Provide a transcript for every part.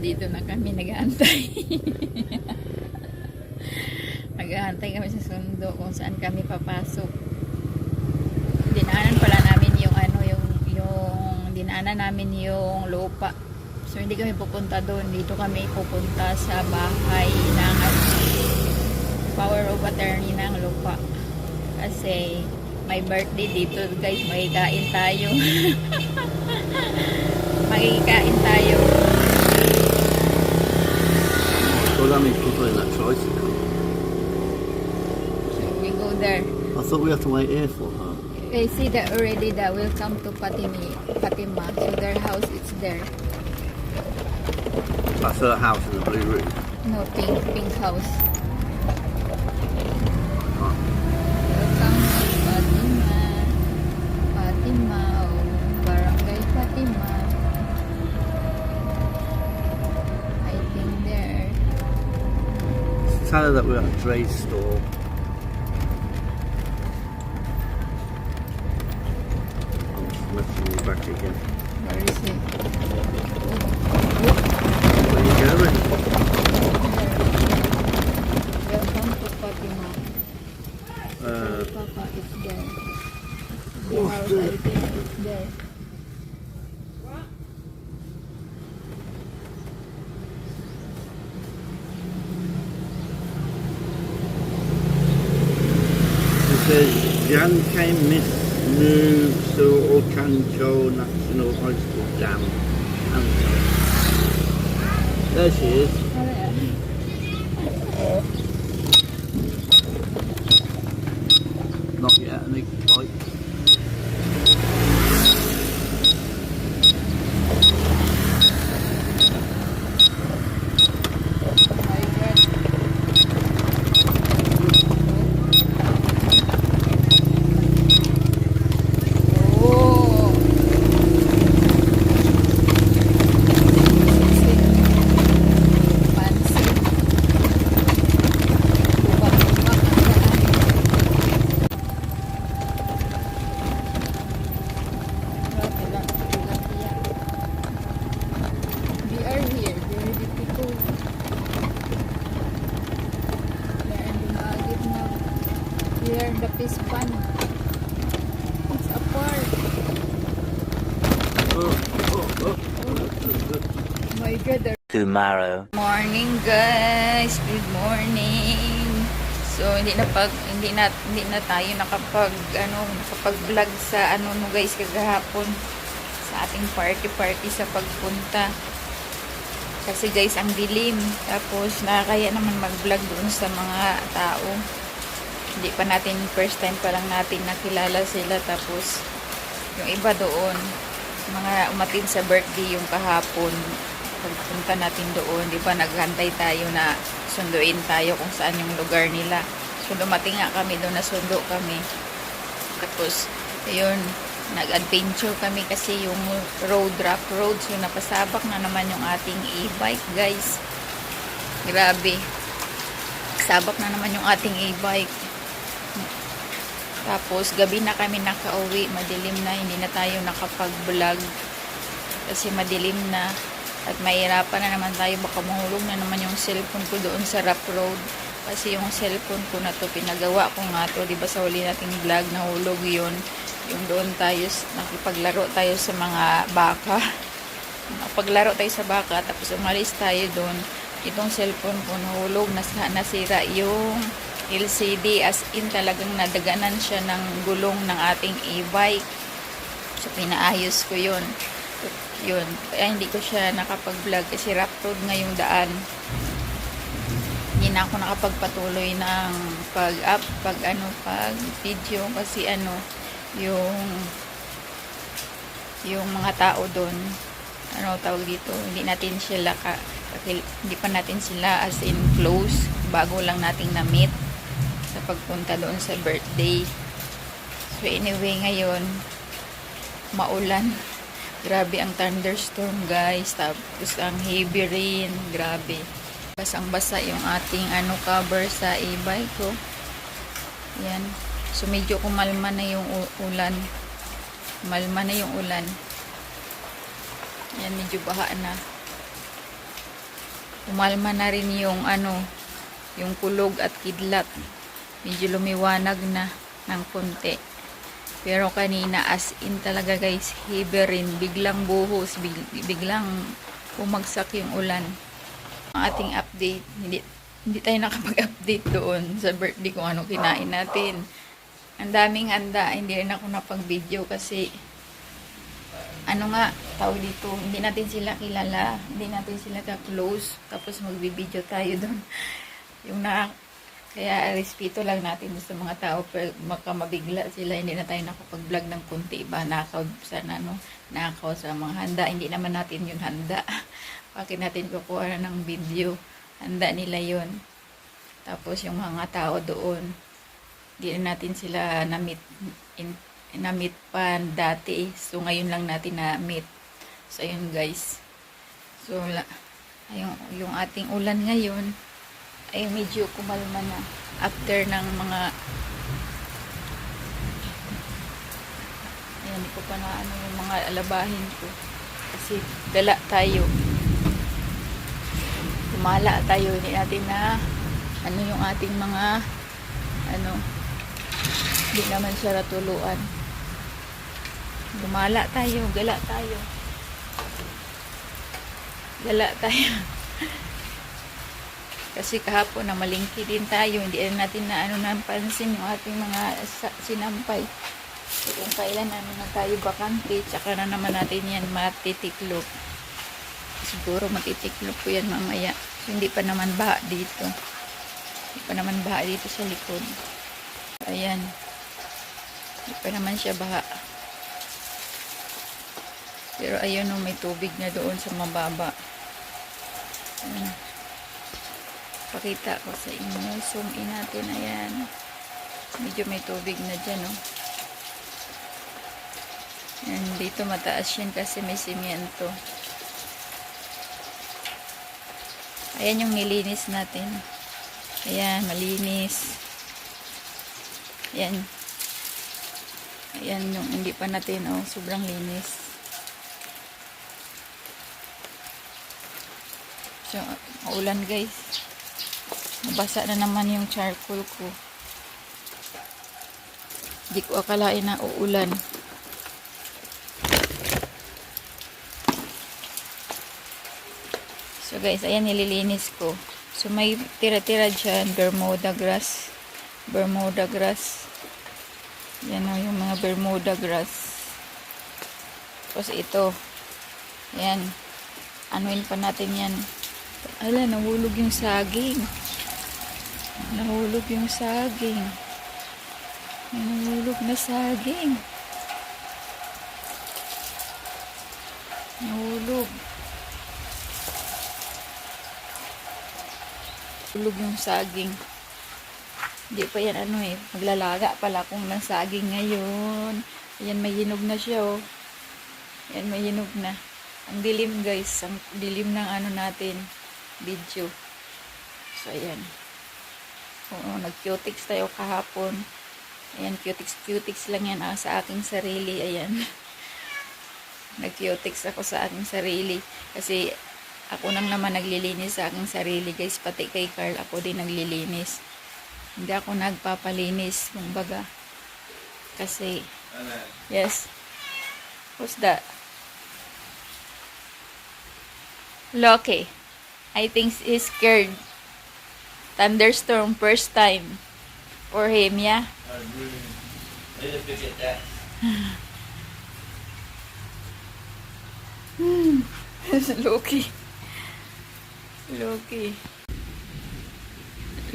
Nandito na kami, nag-aantay. nag-aantay kami sa sundo kung saan kami papasok. Dinaanan pala namin yung ano, yung, yung dinaanan namin yung lupa. So hindi kami pupunta doon. Dito kami pupunta sa bahay ng power of attorney ng lupa. Kasi may birthday dito guys, magkikain tayo. magkikain tayo. So that means people in that. So we go there. I thought we have to wait here for her. They see that already that will come to Patimi, Fatima. So their house is there. That's her house in the blue room. No, pink, pink house. Tell her that we're at a Dre's store. Not yet, I think like My God. Oh. Pansit. Bubak-bubak ang daan. Grabe lang, tilapia. We are here, very difficult. We are in the Maldives now. Fish pond. It's a park. oh, oh, oh. Oh my God, tomorrow. Morning guys, good morning. So hindi na pag hindi na hindi na tayo nakapag ano nakapag-vlog sa ano no guys kagahapon sa ating party party sa pagpunta. Kasi guys ang dilim tapos nakakaya naman mag-vlog doon sa mga tao. Hindi pa natin first time pa lang natin nakilala sila tapos yung iba doon mga umatid sa birthday yung kahapon pagpunta natin doon, di ba, naghantay tayo na sunduin tayo kung saan yung lugar nila. So, dumating nga kami doon, nasundo kami. Tapos, yun, nag-adventure kami kasi yung road, rough road. So, napasabak na naman yung ating e-bike, guys. Grabe. Sabak na naman yung ating e-bike. Tapos, gabi na kami nakauwi. Madilim na, hindi na tayo nakapag-vlog. Kasi madilim na. At mahirapan na naman tayo. Baka mahulog na naman yung cellphone ko doon sa rough road. Kasi yung cellphone ko na to, pinagawa ko nga to. Diba sa huli nating vlog, nahulog yun. Yung doon tayo, nakipaglaro tayo sa mga baka. Napaglaro tayo sa baka. Tapos umalis tayo doon. Itong cellphone ko nahulog, nas nasira yung LCD as in talagang nadaganan siya ng gulong ng ating e-bike. So, pinaayos ko yun. Yun. Kaya hindi ko siya nakapag-vlog kasi rough road nga yung daan. Hindi na ako nakapagpatuloy ng pag-up, pag ano, pag video kasi ano, yung yung mga tao doon ano tawag dito hindi natin sila ka, hindi pa natin sila as in close bago lang nating na-meet pagpunta doon sa birthday. So anyway ngayon maulan. Grabe ang thunderstorm guys. Tapos ang heavy rain grabe. Basang basa yung ating ano cover sa e-bike ko. Yan so medyo kumalma na yung ulan. Malma na yung ulan. Yan medyo baha na. Umalma na rin yung ano, yung kulog at kidlat. Medyo lumiwanag na ng konti. Pero kanina as in talaga guys, heavy rin. Biglang buhos, big- biglang bumagsak yung ulan. Ang ating update, hindi, hindi tayo nakapag-update doon sa birthday kung ano kinain natin. Ang daming handa, hindi rin ako napag-video kasi ano nga, tawag dito, hindi natin sila kilala, hindi natin sila ka-close, tapos magbibideo tayo doon. Yung na, kaya respeto lang natin sa mga tao, pero maka mabigla sila, hindi na tayo nakapag-vlog ng kunti ba, nakaw sa ano, nakaw sa mga handa, hindi naman natin yun handa. Bakit natin kukuha na ng video, handa nila yun. Tapos yung mga tao doon, hindi na natin sila na-meet, in, na-meet pa dati. So, ngayon lang natin na-meet. So, ayun guys. So, yung, yung ating ulan ngayon, ay medyo kumalma na. After ng mga Ayan, ko pa na ano yung mga alabahin ko. Kasi dala tayo. Kumala tayo. Hindi natin na ano yung ating mga ano hindi naman siya ratuluan. Gumala tayo, gala tayo. Gala tayo. Kasi kahapon na malingki din tayo, hindi rin natin na ano napansin yung ating mga sinampay. So, kung kailan ano na tayo bakante, tsaka na naman natin yan matitiklop. Siguro matitiklop ko yan mamaya. So, hindi pa naman baha dito. Hindi pa naman baha dito sa likod. Ayan. Hindi pa naman siya baha. Pero ayun o, may tubig na doon sa mababa. Ayan. Pakita ko sa inyo. Zoom in natin. Ayan. Medyo may tubig na dyan, oh. Ayan, dito mataas yan kasi may simyento. Ayan yung nilinis natin. Ayan, malinis. Ayan. Ayan yung hindi pa natin, oh, sobrang linis. So, maulan guys. Nabasa na naman yung charcoal ko. Hindi ko akalain na uulan. So guys, ayan nililinis ko. So may tira-tira dyan, Bermuda grass. Bermuda grass. Yan o, yung mga Bermuda grass. Tapos ito. Yan. Anuin pa natin yan. Ala, nahulog yung saging. Nahulog yung saging. May nahulog na saging. Nahulog. Tulog yung saging. Hindi pa yan ano eh. Maglalaga pala kung ng saging ngayon. Ayan, may hinog na siya oh. Ayan, may hinog na. Ang dilim guys. Ang dilim ng ano natin. Video. So, ayan. Oo, nag-cutix tayo kahapon. Ayan, cutix, cutix lang yan ah, sa aking sarili. Ayan. nag-cutix ako sa aking sarili. Kasi ako nang naman naglilinis sa aking sarili guys pati kay Carl ako din naglilinis hindi ako nagpapalinis kumbaga kasi yes who's that Loki I think he's scared thunderstorm first time for him yeah Loki Loki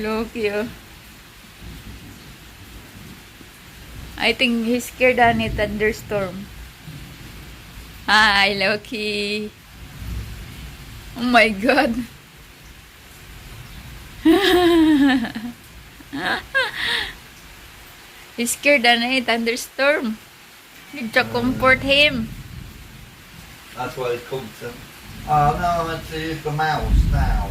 Loki oh I think he's scared on a thunderstorm. Hi, Loki. Oh my god. he's scared on a thunderstorm. Need to comfort him. That's why it's called some. Oh ah, no, to use the mouse now.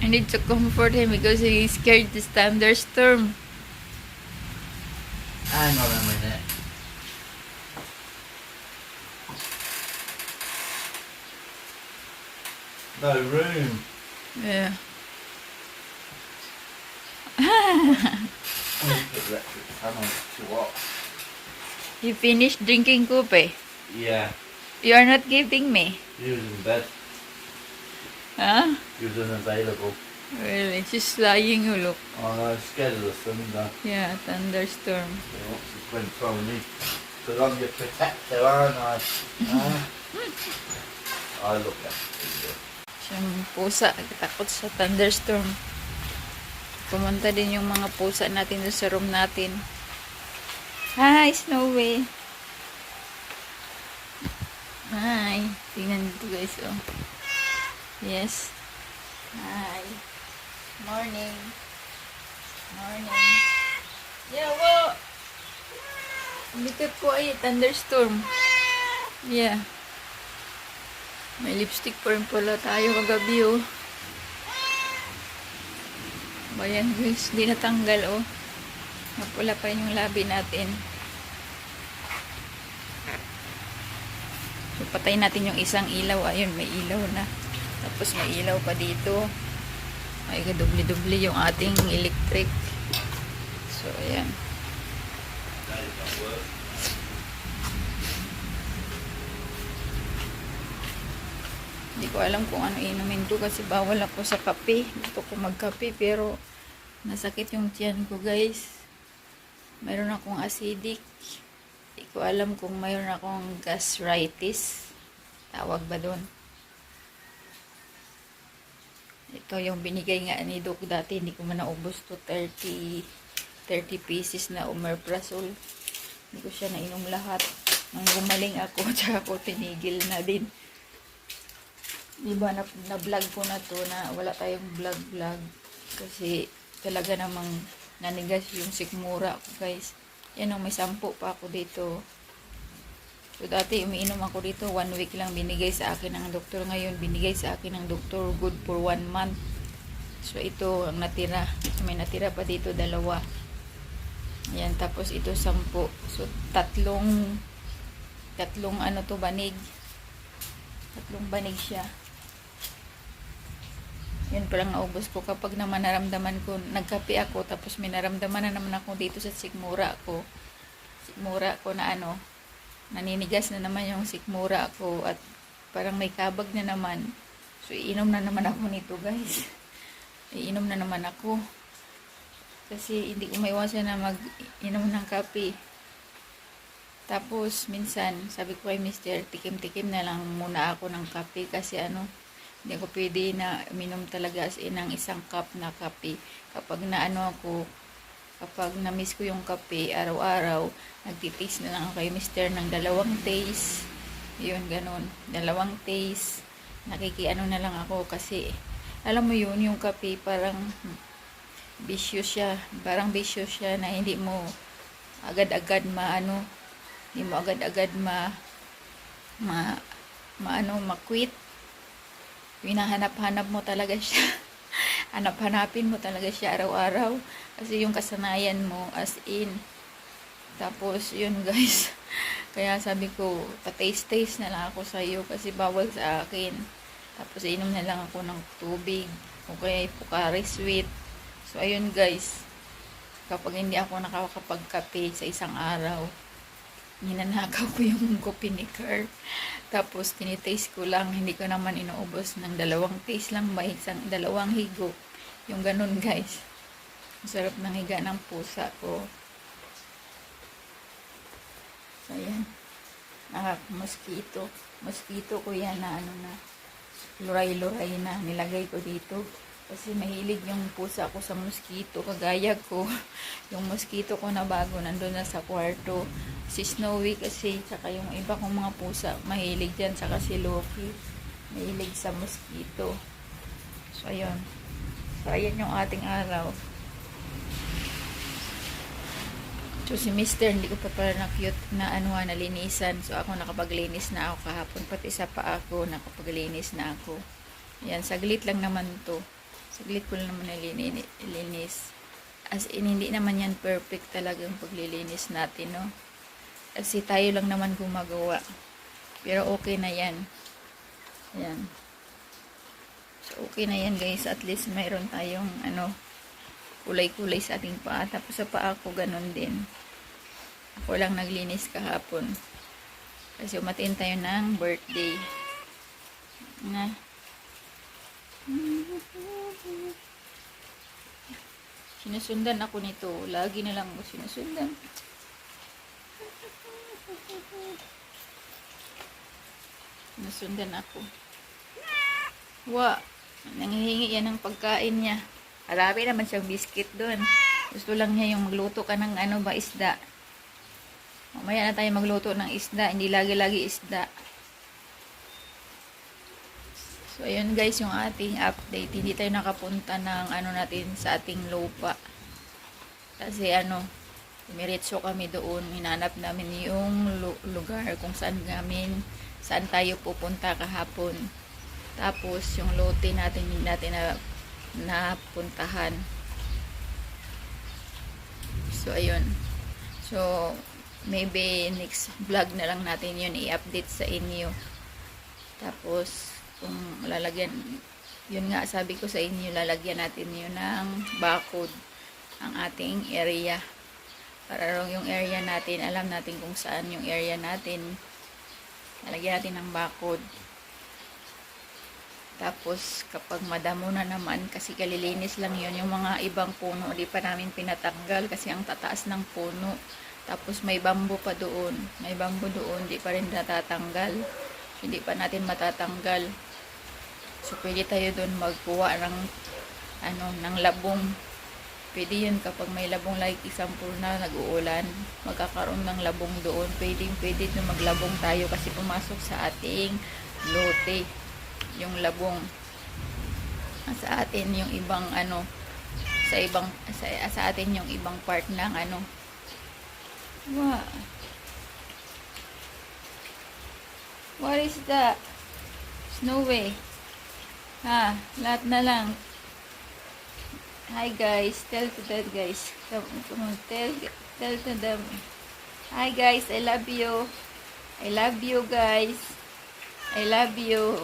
I need to comfort him because he's scared of this thunderstorm. Hang on a minute. No room. Yeah. You finished drinking kopi? Yeah. You are not giving me. He was in bed. Huh? He was unavailable. Really? She's lying, you look. Oh, I was scared of the thunder. Yeah, thunderstorm. So what's the point throwing me? Because I'm your protector, aren't I? Ah. I look you. Siyang pusa, takot sa thunderstorm. Pumunta din yung mga pusa natin doon sa room natin. Hi, Snowy! Hi! Tingnan dito guys, oh. Yes. Hi. Morning. Morning. Yeah, wo! Likod po ay thunderstorm. Yeah. May lipstick pa rin pala tayo kagabi, oh. Bayan, guys. Di natanggal, oh. Napula pa yung labi natin. So, patay natin yung isang ilaw. Ayun, may ilaw na. Tapos may ilaw pa dito. Ay, dubli-dubli yung ating electric. So, ayan. Hindi ko alam kung ano inumin ko kasi bawal ako sa kape. Gusto ko magkape pero nasakit yung tiyan ko guys. Mayroon akong acidic. Hindi ko alam kung mayroon akong gastritis. Tawag ba doon? Ito yung binigay nga ni Doc dati. Hindi ko man naubos to 30, 30 pieces na omeprazole. Hindi ko siya nainom lahat. Nang gumaling ako, tsaka ako tinigil na din. Diba na, na ko na to na wala tayong vlog vlog kasi talaga namang nanigas yung sikmura ko guys. Yan o may sampo pa ako dito. So dati umiinom ako dito. One week lang binigay sa akin ng doktor. Ngayon binigay sa akin ng doktor. Good for one month. So ito ang natira. May natira pa dito dalawa. Yan tapos ito sampo so tatlong tatlong ano to banig. Tatlong banig siya yun palang naubos ko kapag naman naramdaman ko, nagkape ako, tapos may naramdaman na naman ako dito sa sikmura ko. Sikmura ko na ano, naninigas na naman yung sikmura ko at parang may kabag na naman. So, iinom na naman ako nito guys. Iinom na naman ako. Kasi hindi ko maiwasan na mag-inom ng kape. Tapos, minsan, sabi ko kay Mr. tikim-tikim na lang muna ako ng kape kasi ano, hindi ako pwede na minom talaga as in ng isang cup na kape. Kapag naano ako, kapag na-miss ko yung kape araw-araw, nagtitaste na lang ako kay mister ng dalawang taste. Yun, ganun. Dalawang taste. Nakikiano na lang ako kasi, alam mo yun, yung kape parang bisyo siya. Parang bisyo siya na hindi mo agad-agad maano, hindi mo agad-agad ma, ma, maano, ma-quit hinahanap-hanap mo talaga siya. Hanap-hanapin mo talaga siya araw-araw. Kasi yung kasanayan mo as in. Tapos, yun guys. Kaya sabi ko, pa-taste-taste na lang ako sa iyo kasi bawal sa akin. Tapos, inom na lang ako ng tubig. O kaya Pocari Sweet. So, ayun guys. Kapag hindi ako nakakapagkape sa isang araw, ninanakaw ko yung kopi ni Carl. Tapos, tinitaste ko lang. Hindi ko naman inuubos ng dalawang taste lang ba? Isang dalawang higo. Yung ganun, guys. Ang sarap ng higa ng pusa ko. So, ayan. Nakak mosquito. Mosquito ko yan na ano na luray-luray na nilagay ko dito. Kasi mahilig yung pusa ko sa mosquito. Kagaya ko. yung mosquito ko na bago nandun na sa kwarto. Si Snowy kasi, tsaka yung iba kong mga pusa, mahilig dyan. Tsaka si Loki, mahilig sa mosquito. So, ayun. So, ayan yung ating araw. So, si Mister, hindi ko pa pala na cute na ano na linisan. So, ako nakapaglinis na ako kahapon. Pati isa pa ako, nakapaglinis na ako. Yan, saglit lang naman to. Saglit ko lang naman nalinis. As in, hindi naman yan perfect talaga yung paglilinis natin, no? Kasi tayo lang naman gumagawa. Pero okay na yan. Yan. So, okay na yan guys. At least mayroon tayong ano, kulay-kulay sa ating paa. Tapos sa paa ko, ganun din. Ako lang naglinis kahapon. Kasi umatin tayo ng birthday. Na. Sinusundan ako nito. Lagi na lang ako sinusundan. Sinusundan ako. Wa. Nangihingi yan ng pagkain niya. Marami naman siyang biscuit doon. Gusto lang niya yung magluto ka ng ano ba isda. Mamaya na tayo magluto ng isda. Hindi lagi-lagi isda. So, ayun guys, yung ating update. Hindi tayo nakapunta ng ano natin sa ating lupa. Kasi ano, Umiritso kami doon. Hinanap namin yung lu- lugar kung saan namin, saan tayo pupunta kahapon. Tapos, yung lote natin, hindi natin na, napuntahan. So, ayun. So, maybe next vlog na lang natin yun i-update sa inyo. Tapos, kung lalagyan, yun nga, sabi ko sa inyo, lalagyan natin yun ng barcode ang ating area. Para yung area natin, alam natin kung saan yung area natin. Lalagyan natin ng barcode. Tapos, kapag madamo na naman, kasi kalilinis lang yun, yung mga ibang puno, di pa namin pinatanggal kasi ang tataas ng puno. Tapos, may bambo pa doon. May bambo doon, di pa rin natatanggal. Hindi pa natin matatanggal. So, pwede tayo doon magkuha ng, ano, ng labong. Pwede yun kapag may labong like example na nag-uulan, magkakaroon ng labong doon. Pwede, pwede na maglabong tayo kasi pumasok sa ating lote yung labong sa atin yung ibang ano sa ibang sa, sa atin yung ibang part ng ano wow what is that snowy ha lahat na lang. Hi guys. Tell to that guys. Come, come on tell tell to them hi guys. I love you. I love you guys. I love you.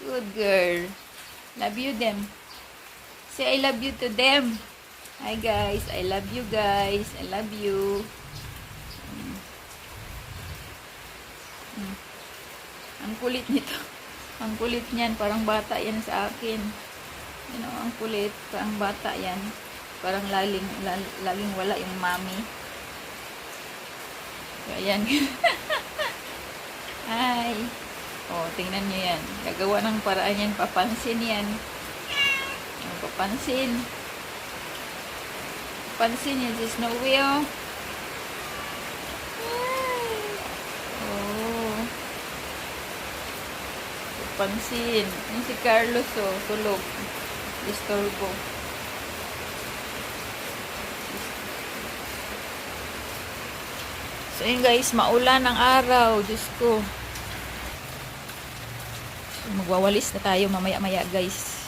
Good girl. Love you them. Say I love you to them. Hi guys. I love you guys. I love you. Mm. Mm. ang kulit nito ang kulit niyan parang bata yan sa akin. You know, ang kulit parang bata yan. Parang laling lal- laging wala yung mami. So ayan. Hi oh tingnan nyo yan. Gagawa ng paraan yan. Papansin yan. Papansin. Papansin yan. Si Snowy oh papansin yung si Carlos oh tulog disturbo So yun guys, maulan ang araw. Diyos ko. Magwawalis na tayo mamaya-maya guys.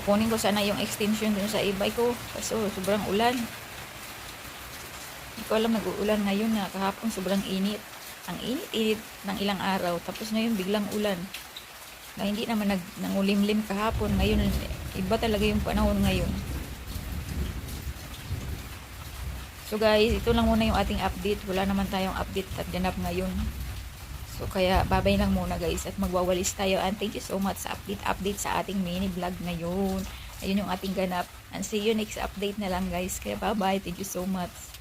Kukunin ko sana yung extension dun sa e-bike ko. Kaso sobrang ulan. Hindi ko alam nag-uulan ngayon na kahapon sobrang init. Ang init-init ng ilang araw. Tapos ngayon biglang ulan. Na hindi naman nag, nangulimlim kahapon. Ngayon, iba talaga yung panahon ngayon. So guys, ito lang muna yung ating update. Wala naman tayong update at ganap ngayon. So kaya babay lang muna guys at magwawalis tayo. And thank you so much sa update update sa ating mini vlog ngayon. Ayun yung ating ganap. And see you next update na lang guys. Kaya bye bye. Thank you so much.